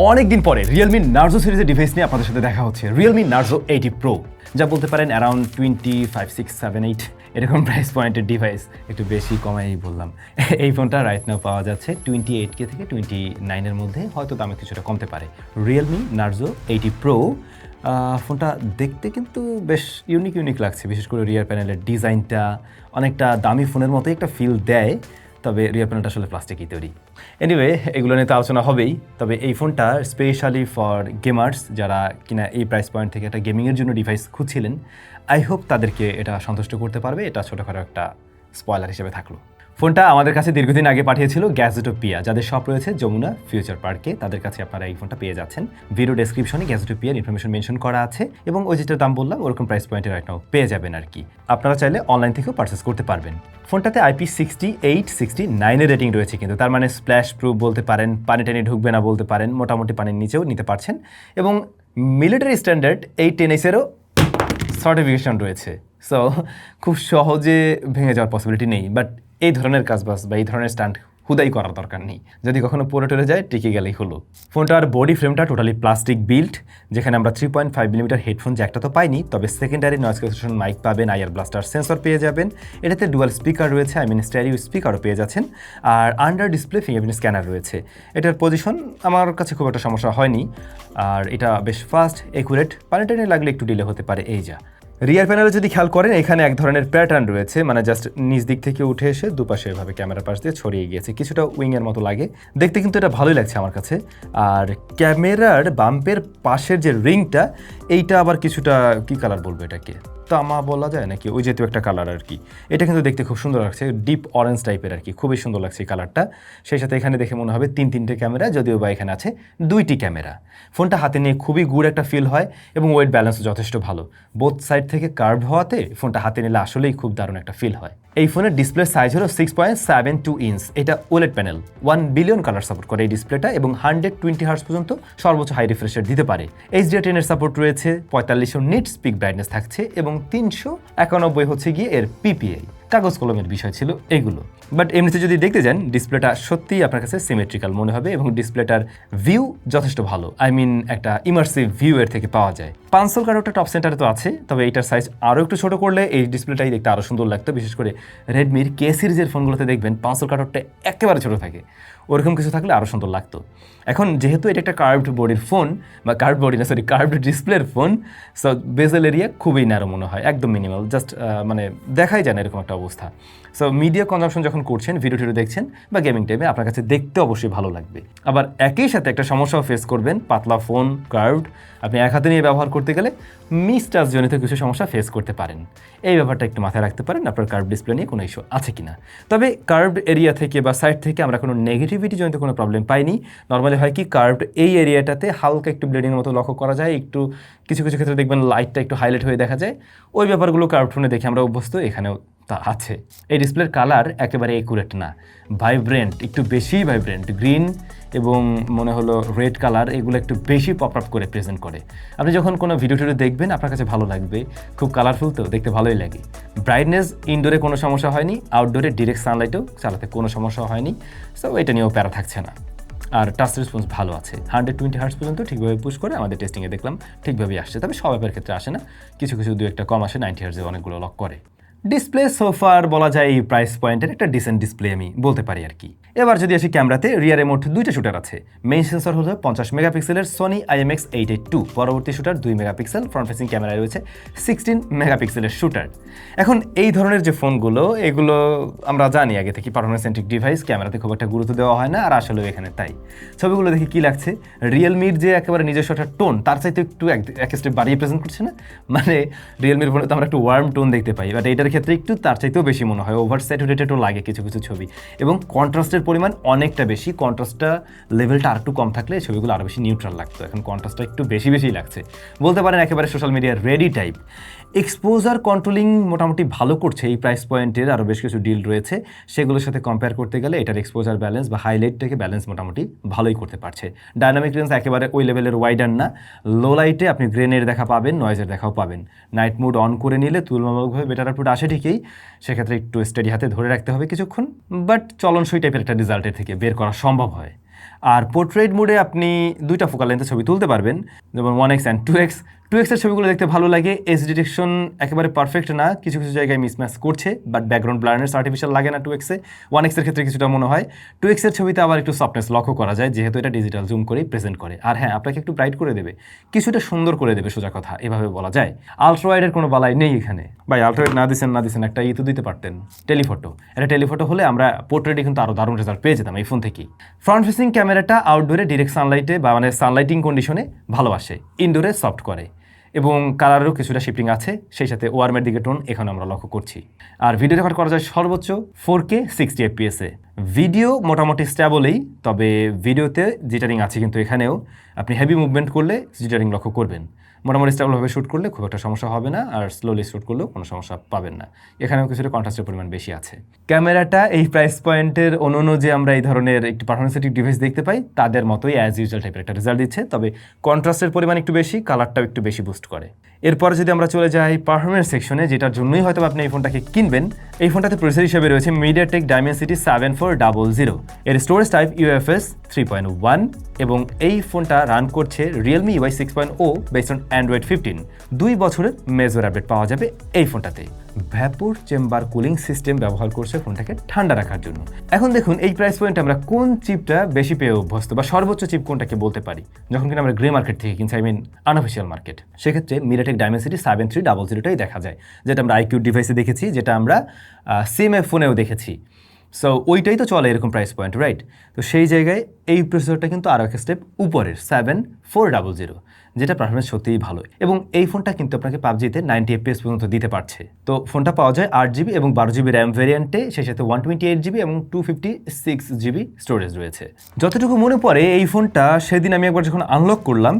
অনেকদিন পরে Realme Narzo সিরিজের ডিভাইস নিয়ে আপনাদের সাথে দেখা হচ্ছে। রিয়েলমি নার্জো এইটি প্রো যা বলতে পারেন around twenty five six seven eight এরকম প্রাইস পয়েন্টের ডিভাইস একটু বেশি কমাই বললাম। এই ফোনটা রাইট নাও পাওয়া যাচ্ছে টোয়েন্টি এইট কে থেকে টোয়েন্টি নাইনের মধ্যে, হয়তো দামে কিছুটা কমতে পারে। রিয়েলমি নার্জো এইটি প্রো ফোনটা দেখতে কিন্তু বেশ ইউনিক ইউনিক লাগছে। বিশেষ করে রিয়ার প্যানেলের ডিজাইনটা অনেকটা দামি ফোনের মতোই একটা ফিল দেয়, তবে রিয়ার প্যানেলটা আসলে প্লাস্টিকই তৈরি। এনিওয়ে এগুলো নিয়ে তো আলোচনা হবেই, তবে এই ফোনটা স্পেশালি ফর গেমার্স যারা কিনা এই প্রাইস পয়েন্ট থেকে একটা গেমিংয়ের জন্য ডিভাইস খুঁজছিলেন আই হোপ তাদেরকে এটা সন্তুষ্ট করতে পারবে, এটা ছোটোখাটো একটা স্পয়লার হিসেবে থাকল। ফোনটা আমাদের কাছে দীর্ঘদিন আগে পাঠিয়েছিল গ্যাজেটোপিয়া, যাদের শপ রয়েছে যমুনা ফিউচার পার্কে। তাদের কাছে আপনারা এই ফোনটা পেয়ে যাচ্ছেন। ভিডিও ডেসক্রিপশনে গ্যাজেটোপিয়ার ইনফরমেশন মেনশন করা আছে এবং ওই যেটার দাম বললাম, ওরকম প্রাইস পয়েন্টে রাইট নাও পেয়ে যাবেন আর কি। আপনারা চাইলে অনলাইন থেকেও পারচেস করতে পারবেন। ফোনটাতে আইপি সিক্সটি এইট সিক্সটি নাইনের রেটিং রয়েছে কিন্তু, তার মানে স্প্ল্যাশ প্রুফ বলতে পারেন, পানি টানি ঢুকবে না বলতে পারেন, মোটামুটি পানির নিচেও নিতে পারছেন। এবং মিলিটারি স্ট্যান্ডার্ড এই টেন এসেরও সার্টিফিকেশন রয়েছে। সো খুব সহজে ভেঙে যাওয়ার পসিবিলিটি নেই। বাট এই ধরনের কাজবাজ বা এই ধরনের স্ট্যান্ড হুদাই করার দরকার নেই। যদি কখনো পরে টরে যায়, টিকে গেলেই হলো। ফোনটার বডি ফ্রেমটা টোটালি প্লাস্টিক বিল্ড যেখানে আমরা three point five millimetre headphone জ্যাকটা তো পাইনি, তবে সেকেন্ডারি নয়েজ ক্যান্সেলেশন মাইক পাবেন আইয়ার ব্লাস্টার সেন্সর পেয়ে যাবেন। এটাতে ডুয়াল স্পিকার রয়েছে আই মিন স্ট্যারিও স্পিকারও পেয়ে যাচ্ছেন, আর আন্ডার ডিসপ্লে ফিঙ্গারপ্রিন্ট স্ক্যানার রয়েছে। এটার পজিশন আমার কাছে খুব একটা সমস্যা হয়নি, আর এটা বেশ ফাস্ট একুরেট পানি টানি লাগলে একটু ডিলে হতে পারে, এই যা। রিয়ার প্যানেলে যদি খেয়াল করেন, এখানে এক ধরনের প্যাটার্ন রয়েছে। মানে জাস্ট নিজ দিক থেকে উঠে এসে দুপাশে এভাবে ক্যামেরার পাশ দিয়ে ছড়িয়ে গিয়েছে। কিছুটা উইংয়ের মতো লাগে। দেখতে কিন্তু এটা ভালোই লাগছে আমার কাছে। আর ক্যামেরার বাম্পের পাশের যে রিংটা এইটা আবার কিছুটা কি কালার বলব এটাকে? তামা বলা যায় নাকি? ওই যেহেতু একটা কালার আর কি। এটা কিন্তু দেখতে খুব সুন্দর লাগছে ডিপ অরেঞ্জ টাইপের আর কি। খুবই সুন্দর লাগছে এই কালারটা সেই সাথে এখানে দেখে মনে হবে তিন তিনটে ক্যামেরা যদিও বা এখানে আছে দুইটি ক্যামেরা ফোনটা হাতে নিয়ে খুবই গুড় একটা ফিল হয় এবং ওয়েট ব্যালেন্সও যথেষ্ট ভালো। বোথ সাইড থেকে কার্ভ হওয়াতে ফোনটা হাতে নিলে আসলেই খুব দারুণ একটা ফিল হয়। এই ফোনের ডিসপ্লে সাইজ হলো six point seven two inch এটা OLED panel one billion colour support করে এই ডিসপ্লেটা এবং হান্ড্রেড টোয়েন্টি হার্স পর্যন্ত সর্বোচ্চ হাই রিফ্রেশার দিতে পারে। এইচ এইচডিআর টেনের সাপোর্ট রয়েছে পঁয়তাল্লিশশো নিট স্পিক ব্রাইটনেস থাকছে এবং তিনশো একানব্বই হচ্ছে গিয়ে এর পিপিআই কাগজ কলমের বিষয় ছিল এগুলো। বাট এমনিতে যদি দেখতে যান, ডিসপ্লেটা সত্যিই আপনার কাছে সিমেট্রিক্যাল মনে হবে এবং ডিসপ্লেটার ভিউ যথেষ্ট ভালো। আই মিন একটা ইমার্সিভ ভিউ এর থেকে পাওয়া যায়। পাঁচশোল কারোটা টপ সেন্টারে তো আছে, তবে এটার সাইজ আরও একটু ছোট করলে এই ডিসপ্লেটাই দেখতে আরও সুন্দর লাগতো। বিশেষ করে রেডমির কে সিরিজের ফোনগুলোতে দেখবেন পাঁচশোল কারোরটা একেবারে ছোট থাকে। ওরকম কিছু থাকলে আরও সুন্দর লাগতো। এখন যেহেতু এটা একটা কার্ভড বডির ফোন বা কার্ভ বডি না সরি কার্ভড ডিসপ্লের ফোন সো বেজেল এরিয়া খুবই ন্যারো মনে হয়, একদম মিনিমাল জাস্ট মানে দেখাই যায় না এরকম একটা অবস্থা। সো মিডিয়া কনজামশন যখন করছেন ভিডিও টিডিও দেখছেন, বা গেমিং টাইমে আপনার কাছে দেখতে অবশ্যই ভালো লাগবে। আবার একই সাথে একটা সমস্যাও ফেস করবেন, পাতলা ফোন কার্ভড আপনি এক হাতে নিয়ে ব্যবহার করতে গেলে মিসটাচ জনিত কিছু সমস্যা ফেস করতে পারেন। এই ব্যাপারটা একটু মাথায় রাখতে পারেন, আপনার কার্ভ ডিসপ্লে নিয়ে কোনো ইস্যু আছে কিনা। তবে কার্ভড এরিয়া থেকে বা সাইড থেকে আমরা কোনো নেগেটিভিটি জনিত কোনো প্রবলেম পাইনি। নর্মালি হয় কি কার্ভড এই এরিয়াটাতে হালকা একটু ব্লিডিংয়ের মতো লক্ষ্য করা যায়, একটু কিছু কিছু ক্ষেত্রে দেখবেন লাইটটা একটু হাইলাইট হয়ে দেখা যায়। ওই ব্যাপারগুলো কার্ভ ফোনে দেখে আমরা অভ্যস্ত, এখানেও তা আছে। এই ডিসপ্লের কালার একেবারে একুরেট না। ভাইব্রেন্ট একটু বেশি ভাইব্রেন্ট গ্রিন এবং মনে হলো রেড কালার এগুলো একটু বেশি পপ আপ করে প্রেজেন্ট করে। আপনি যখন কোনো ভিডিও টিডিও দেখবেন, আপনার কাছে ভালো লাগবে। খুব কালারফুল তো, দেখতে ভালোই লাগে। ব্রাইটনেস ইনডোরে কোনো সমস্যা হয়নি আউটডোরে ডিরেক্ট সানলাইটেও চালাতে কোনো সমস্যা হয়নি। সো এটা নিয়েও প্যারা থাকছে না। আর টাচ রেসপন্স ভালো আছে। হান্ড্রেড টোয়েন্টি হার্স পর্যন্ত ঠিকভাবে পুশ করে আমাদের টেস্টিংয়ে দেখলাম, ঠিকভাবেই আসছে। তবে সব অ্যাপের ক্ষেত্রে আসে না। কিছু কিছু, দু একটা কম আসে নাইনটি হার্সে অনেকগুলো লক করে। ডিসপ্লে সোফার বলা যায় এই প্রাইস পয়েন্টের একটা ডিসেন্ট ডিসপ্লে আমি বলতে পারি আর কি। এবার যদি আসি ক্যামেরাতে রিয়ারে মোট দুইটা শুটার আছে। মেইন সেন্সর হলো পঞ্চাশ মেগাপিক্সেলের Sony IMX eight eight two পরবর্তী শুটার দুই মেগাপিক্সেল ফ্রন্ট ফেসিং ক্যামেরায় রয়েছে সিক্সটিন মেগাপিক্সেলের শুটার এখন এই ধরনের যে ফোনগুলো এগুলো আমরা জানি আগে থেকে পারফরমেন্স সেন্ট্রিক ডিভাইস ক্যামেরাতে খুব একটা গুরুত্ব দেওয়া হয় না আর আসলেও এখানে তাই। ছবিগুলো দেখে কি লাগছে? রিয়েলমির যে একেবারে নিজস্ব একটা টোন তার চাইতে একটু এক- স্টেপ বাড়িয়ে প্রেজেন্ট করছে না? মানে রিয়েলমির ফোনে তো আমরা একটু ওয়ার্ম টোন দেখতে পাই। বাট এটার ক্ষেত্রে একটু তার চাইতেও বেশি মনে হয়। ওভার স্যাচুরেটেডও লাগে কিছু কিছু ছবি। এবং কন্ট্রাস্টের পরিমাণ অনেকটা বেশি। কন্ট্রাস্টটা লেভেলটা আর একটু কম থাকলে ছবিগুলো আরও বেশি নিউট্রাল লাগতো। এখন কন্ট্রাস্টটা একটু বেশি বেশি লাগছে। বলতে পারেন একেবারে সোশ্যাল মিডিয়ার রেডি টাইপ এক্সপোজার কন্ট্রোলিং মোটামুটি ভালো করছে। এই প্রাইস পয়েন্টের আরও বেশ কিছু ডিল রয়েছে। সেগুলোর সাথে কম্পেয়ার করতে গেলে এটার এক্সপোজার ব্যালেন্স বা হাইলাইট থেকে ব্যালেন্স মোটামুটি ভালোই করতে পারছে। ডায়নামিক রেঞ্জ একেবারে ওই লেভেলের ওয়াইডার না। লো লাইটে আপনি গ্রেনের দেখা পাবেন নয়েজের দেখাও পাবেন। নাইট মোড অন করে নিলে তুলনামূলকভাবে বেটার আসে ঠিকই সেক্ষেত্রে একটু স্টাডি হাতে ধরে রাখতে হবে কিছুক্ষণ বাট চলনসই টাইপের একটা রেজাল্টের থেকে বের করা সম্ভব হয়। আর পোর্ট্রেট মোডে আপনি দুইটা ফোকাল লেন্থে ছবি তুলতে পারবেন, যেমন one X and two X two এক্সের ছবিগুলো দেখতে ভালো লাগে এস ডিটেকশন একেবারে পারফেক্ট না, কিছু কিছু জায়গায় মিসম্যাচ করছে বাট ব্যাকগ্রাউন্ড ব্লারনেস আর্টিফিশিয়াল লাগে না টু এক্সে ওয়ান এক্সের ক্ষেত্রে কিছুটা মনে হয়। টু এক্সের ছবিতে আবার একটু সফটনেস লক্ষ্য করা যায়, যেহেতু এটা ডিজিটাল জুম করেই প্রেজেন্ট করে। আর হ্যাঁ আপনাকে একটু ব্রাইট করে দেবে, কিছুটা সুন্দর করে দেবে সোজা কথা, এভাবে বলা যায়। আলট্রাওয়াইডের কোনো বালাই নেই এখানে। ভাই আলট্রাওয়াইড না দিচ্ছেন না দিচ্ছেন একটা ই তো দিতে পারতেন, টেলিফটো। এটা টেলিফটো হলে আমরা পোর্ট্রেটে কিন্তু আরও দারুণ রেজাল্ট পেয়ে যেতাম এই ফোন থেকেই। ফ্রন্ট ফেসিং ক্যামেরাটা আউটডোরে ডিরেক্ট সানলাইটে বা মানে সানলাইটিং কন্ডিশনে ভালোবাসে ইনডোরে সফট করে। এবং কালারেরও কিছুটা শিফটিং আছে, সেই সাথে ওয়ার্মের দিকে টোন এখানে আমরা লক্ষ্য করছি। আর ভিডিও রেকর্ড করা যায় সর্বোচ্চ ফোর কে সিক্সটি এফপিএসে ভিডিও মোটামুটি স্ট্যাবলেই তবে ভিডিওতে জিটারিং আছে কিন্তু এখানেও। আপনি হেভি মুভমেন্ট করলে জিটারিং লক্ষ্য করবেন। মোটামুটি স্টেবলভাবে শ্যুট করলে খুব একটা সমস্যা হবে না আর স্লোলি শ্যুট করলেও কোনো সমস্যা পাবেন না। এখানেও কিছুটা কন্ট্রাস্টের পরিমাণ বেশি আছে। ক্যামেরাটা এই প্রাইস পয়েন্টের অন্য যে আমরা এই ধরনের একটি পারফরমেন্সেটিভ ডিভাইস দেখতে পাই। তাদের মতোই অ্যাজ ইউজুয়াল টাইপের একটা রেজাল্ট দিচ্ছে, তবে কন্ট্রাস্টের পরিমাণ একটু বেশি কালারটাও একটু বেশি বুস্ট করে। এরপরে যদি আমরা চলে যাই পারফরমেন্স সেকশনে যেটার জন্যই হয়তো আপনি এই ফোনটাকে কিনবেন, এই ফোনটাতে প্রসেসর হিসেবে রয়েছে MediaTek Dimensity seven four double zero এর storage type UFS three point one এবং এই ফোনটা রান করছে Realme Y six point O based on Android fifteen দুই বছরের মেজর আপডেট পাওয়া যাবে এই ফোনটাতে। ভ্যাপুর চেম্বার কুলিং সিস্টেম ব্যবহার করছে ফোনটাকে ঠান্ডা রাখার জন্য। এখন দেখুন, এই প্রাইস পয়েন্টে আমরা কোন চিপটা বেশি পেয়ে অভ্যস্ত বা সর্বোচ্চ চিপ কোনটাকে বলতে পারি, যখন কিনা আমরা গ্রে মার্কেট থেকে কিনছি আই মিন আনঅফিসিয়াল মার্কেট সেক্ষেত্রে MediaTek Dimensity seven three double জিরোটাই দেখা যায়, যেটা আমরা আইকিউ ডিভাইসে দেখেছি, যেটা আমরা সিএমএ ফোনেও দেখেছি। সো ওইটাই তো চলে এরকম প্রাইস পয়েন্ট রাইট তো সেই জায়গায় এই প্রসেসরটা কিন্তু আরও একটা স্টেপ উপরের সেভেন ফোর ডাবল জিরো যেটা পারফরমেন্স সত্যিই ভালো। এবং এই ফোনটা কিন্তু আপনাকে পাবজিতে নাইনটি এফপিএস পর্যন্ত দিতে পারছে। তো ফোনটা পাওয়া যায় আট জিবি এবং বারো জিবি র্যাম ভ্যারিয়েন্টে সেই সাথে ওয়ান টোয়েন্টি এইট জিবি এবং two fifty six GB storage রয়েছে। যতটুকু মনে পড়ে, এই ফোনটা সেদিন আমি একবার যখন আনলক করলাম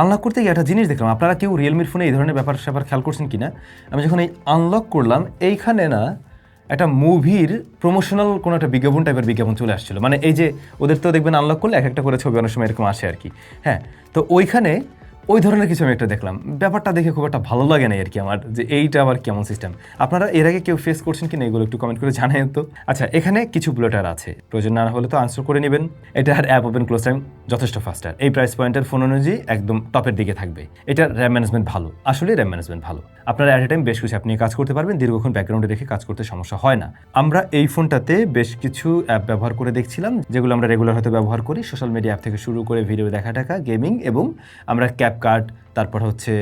আনলক করতে গিয়ে একটা জিনিস দেখলাম, আপনারা কেউ রিয়েলমির ফোনে এই ধরনের ব্যাপার স্যাপার খেয়াল করছেন কিনা? আমি যখন এই আনলক করলাম, এইখানে না একটা মুভির প্রমোশনাল কোনো একটা বিজ্ঞাপন টাইপের বিজ্ঞাপন চলে আসছিল। মানে এই যে ওদের তো দেখবেন আনলক করলে এক একটা করে ছবি অনেক সময় এরকম আসে আর কি। হ্যাঁ তো ওইখানে ওই ধরনের কিছু আমি একটা দেখলাম। ব্যাপারটা দেখে খুব একটা ভালো লাগে না আর কি আমার, যে এইটা আবার কেমন সিস্টেম আপনারা এর আগে কেউ ফেস করছেন কি না এগুলো একটু কমেন্ট করে জানাই তো। আচ্ছা এখানে কিছু ব্লোটার আছে। প্রয়োজন না হলে তো আনসার করে নেবেন। এটার অ্যাপ ওপেন ক্লোজ টাইম যথেষ্ট ফাস্টার এই প্রাইস পয়েন্টের ফোন অনুযায়ী একদম টপের দিকে থাকবে। এটার র্যাম ম্যানেজমেন্ট ভালো। আসলে র্যাম ম্যানেজমেন্ট ভালো। আপনারা অ্যাট এ টাইম বেশ কিছু অ্যাপ নিয়ে কাজ করতে পারবেন। দীর্ঘক্ষণ ব্যাকগ্রাউন্ডে রেখে কাজ করতে সমস্যা হয় না। আমরা এই ফোনটাতে বেশ কিছু অ্যাপ ব্যবহার করে দেখছিলাম, যেগুলো আমরা রেগুলার হয়তো ব্যবহার করি। সোশ্যাল মিডিয়া অ্যাপ থেকে শুরু করে ভিডিও দেখা টাকা গেমিং এবং আমরা ক্যাপ card তারপর হচ্ছে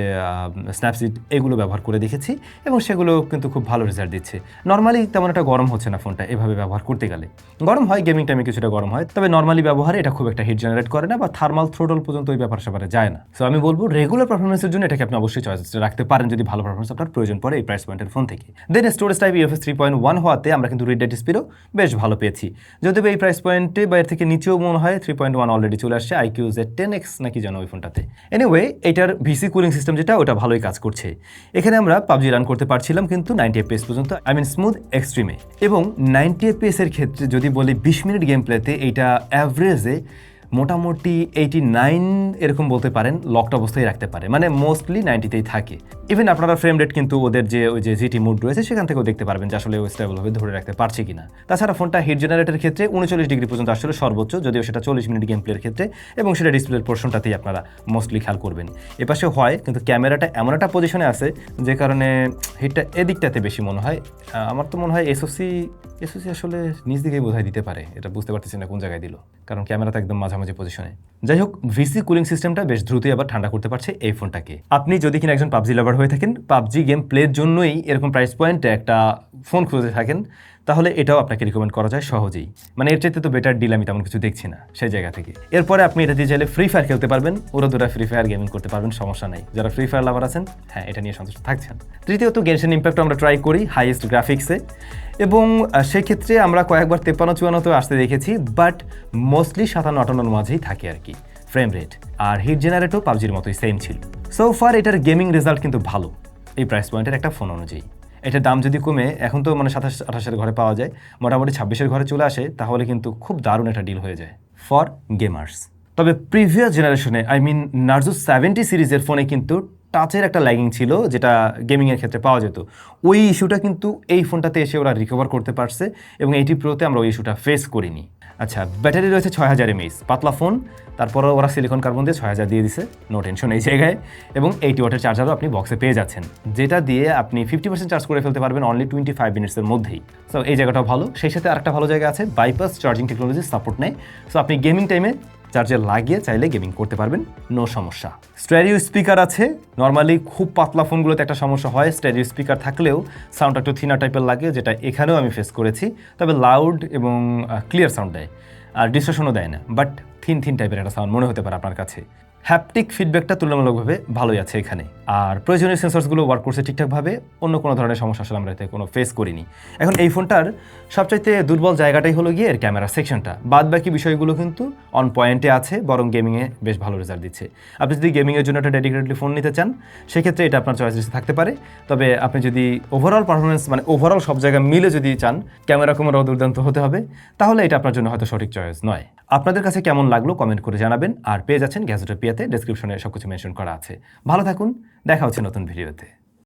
স্ন্যাপসিট এগুলো ব্যবহার করে দেখেছি এবং সেগুলো কিন্তু খুব ভালো রেজাল্ট দিচ্ছে। নর্মালি তেমন একটা গরম হচ্ছে না ফোনটা এভাবে ব্যবহার করতে গেলে। গরম হয় গেমিং টাইমে কিছুটা গরম হয়, তবে নর্মালি ব্যবহারে এটা খুব একটা হিট জেনারেট করে না বা থার্মাল থ্রোটল পর্যন্ত ওই ব্যাপার স্যাপারে যায় না। সো আমি বলব রেগুলার পারফরমেন্সের জন্য এটাকে আপনি অবশ্যই চয়েস রাখতে পারেন যদি ভালো পারফরমেন্স আপনার প্রয়োজন পড়ে এই প্রাইস পয়েন্টের ফোন থেকে। Then storage type UFS three point one হওয়াতে আমরা কিন্তু রিড স্পিডও বেশ ভালো পেয়েছি। যদিও এই প্রাইস পয়েন্টে বা এর থেকে নিচেও মনে হয় থ্রি পয়েন্ট ওয়ান অলরেডি চলে আসছে আইকিউ জেড টেন এক্স নাকি যেন ওই ফোনটাতে এনিওয়ে এটার ভিসি কুলিং সিস্টেম যেটা, ওটা ভালোই কাজ করছে। এখানে আমরা পাবজি রান করতে পারছিলাম, কিন্তু নাইনটি এফপিএস পর্যন্ত আই মিন স্মুথ এক্সট্রিমে এবং নাইনটি এফপিএস এর ক্ষেত্রে যদি বলি, বিশ মিনিট গেম প্লেতে এইটা অ্যাভারেজে মোটামুটি এইটি নাইন এরকম বলতে পারেন লকড অবস্থায় রাখতে পারে। মানে মোস্টলি নাইনটিতেই থাকে। ইভেন আপনারা ফ্রেম রেট কিন্তু ওদের যে ওই যে জিটি মুড রয়েছে, সেখান থেকেও দেখতে পারবেন যে আসলে স্টেবলভাবে ধরে রাখতে পারছে কিনা। তাছাড়া ফোনটা হিট জেনারেটের ক্ষেত্রে উনচল্লিশ ডিগ্রি পর্যন্ত আসলে সর্বোচ্চ, যদিও সেটা চল্লিশ মিনিট গেম প্লের ক্ষেত্রে, এবং সেটা ডিসপ্লের পোর্শনটাতেই আপনারা মোস্টলি খেয়াল করবেন। এপাশে হয়, কিন্তু ক্যামেরাটা এমন একটা পজিশনে আছে, যে কারণে হিটটা এদিকটাতে বেশি মনে হয়। আমার তো মনে হয় এসওসি এসওসি আসলে নিজ দিকেই বোঝাই দিতে পারে, এটা বুঝতে পারতেছি না কোন জায়গায় দিল, কারণ ক্যামেরা তো একদম মাঝামাঝি পজিশনে যাই হোক, ভিসি কুলিং সিস্টেমটা বেশ দ্রুতই আবার ঠান্ডা করতে পারছে এই ফোনটাকে আপনি যদি কিনা একজন পাবজি লাভার হয়ে থাকেন, পাবজি গেম প্লের জন্যই এরকম প্রাইস পয়েন্টে একটা ফোন খুঁজে থাকেন তাহলে এটাও আপনাকে রিকমেন্ড করা যায় সহজেই। মানে এর চাইতে তো বেটার ডিল আমি তেমন কিছু দেখছি না সেই জায়গা থেকে। এরপরে আপনি এটা দিয়ে চাইলে ফ্রি ফায়ার খেলতে পারবেন ওরা দুরা ফ্রি ফায়ার গেমিং করতে পারবেন, সমস্যা নাই। যারা ফ্রি ফায়ার লাভার আছেন হ্যাঁ এটা নিয়ে সন্তুষ্ট থাকছেন। তৃতীয়ত গেনশন ইম্প্যাক্ট আমরা ট্রাই করি হাইয়েস্ট গ্রাফিক্সে এবং সেক্ষেত্রে আমরা কয়েকবার তেপ্পান্ন, চুয়ান্নতেও আসতে দেখেছি বাট মোস্টলি সাতান্ন, আটান্নর মাঝেই থাকে আর কি ফ্রেম রেট আর হিট জেনারেটও পাবজির মতোই সেম ছিল। সো ফার এটার গেমিং রেজাল্ট কিন্তু ভালো, এই প্রাইস পয়েন্টের একটা ফোন অনুযায়ী। এটার দাম যদি কমে, এখন তো মানে সাতাশ, আঠাশের ঘরে পাওয়া যায়, মোটামুটি ছাব্বিশের ঘরে চলে আসে, তাহলে কিন্তু খুব দারুণ একটা ডিল হয়ে যায় ফর গেমার্স তবে প্রিভিয়াস জেনারেশনে আই মিন নার্জো সেভেন্টি সিরিজের ফোনে কিন্তু টাচের একটা ল্যাগিং ছিল, যেটা গেমিংয়ের ক্ষেত্রে পাওয়া যেত। ওই ইস্যুটা কিন্তু এই ফোনটাতে এসে ওরা রিকভার করতে পারছে এবং এইটি প্রোতে আমরা ওই ইস্যুটা ফেস করিনি। আচ্ছা ব্যাটারি রয়েছে ছয় হাজার এমএস পাতলা ফোন তারপরে ওরা সিলিকন কার্বন দিয়ে ছয় হাজার দিয়ে দিছে নো টেনশন এই জায়গায়। এবং এইটি ওয়াটের চার্জারও আপনি বক্সে পেয়ে যাচ্ছেন, যেটা দিয়ে আপনি ফিফটি পার্সেন্ট চার্জ করে ফেলতে পারবেন অনলি টোয়েন্টি ফাইভ মিনিটসের মধ্যেই। সো এই জায়গাটাও ভালো। সেই সাথে আরেকটা ভালো জায়গা আছে বাইপাস চার্জিং টেকনোলজির সাপোর্ট নেয়। সো আপনি গেমিং টাইমে চার্জার লাগিয়ে চাইলে গেমিং করতে পারবেন নো সমস্যা। স্ট্যারিও স্পিকার আছে নর্মালি খুব পাতলা ফোনগুলোতে একটা সমস্যা হয় স্ট্যারিও স্পিকার থাকলেও সাউন্ড একটু থিনা টাইপের লাগে, যেটা এখানেও আমি ফেস করেছি, তবে লাউড এবং ক্লিয়ার সাউন্ড দেয়, আর ডিস্ট্রেশনও দেয় না বাট থিন থিন টাইপের একটা সাউন্ড মনে হতে পারে আপনার কাছে। হ্যাপটিক ফিডব্যাকটা তুলনামূলকভাবে ভালোই আছে এখানে। আর প্রয়োজনীয় সেন্সরসগুলো ওয়ার্ক করছে ঠিকঠাকভাবে, অন্য কোনো ধরনের সমস্যা আসলে আমরা এতে কোনো ফেস করিনি। এখন এই ফোনটার সবচাইতে দুর্বল জায়গাটাই হলো গিয়ে এর ক্যামেরা সেকশনটা বাদ বাকি বিষয়গুলো কিন্তু অন পয়েন্টে আছে, বরং গেমিংয়ে বেশ ভালো রেজাল্ট দিচ্ছে। আপনি যদি গেমিংয়ের জন্য একটা ডেডিকেটেডলি ফোন নিতে চান, সেক্ষেত্রে এটা আপনার চয়েস লিস্টে থাকতে পারে। তবে আপনি যদি ওভারঅল পারফরমেন্স মানে ওভারঅল সব জায়গা মিলে যদি চান ক্যামেরা কুমেরাও দুর্দান্ত হতে হবে। তাহলে এটা আপনার জন্য হয়তো সঠিক চয়েস নয়। আপনাদের কাছে কেমন লাগল কমেন্ট করে জানাবেন। আর পেয়ে যাচ্ছেন গ্যাজেটের পিয়াতে ডেসক্রিপশনে সব কিছু মেনশন করা আছে। ভালো থাকুন দেখা হচ্ছে নতুন ভিডিওতে।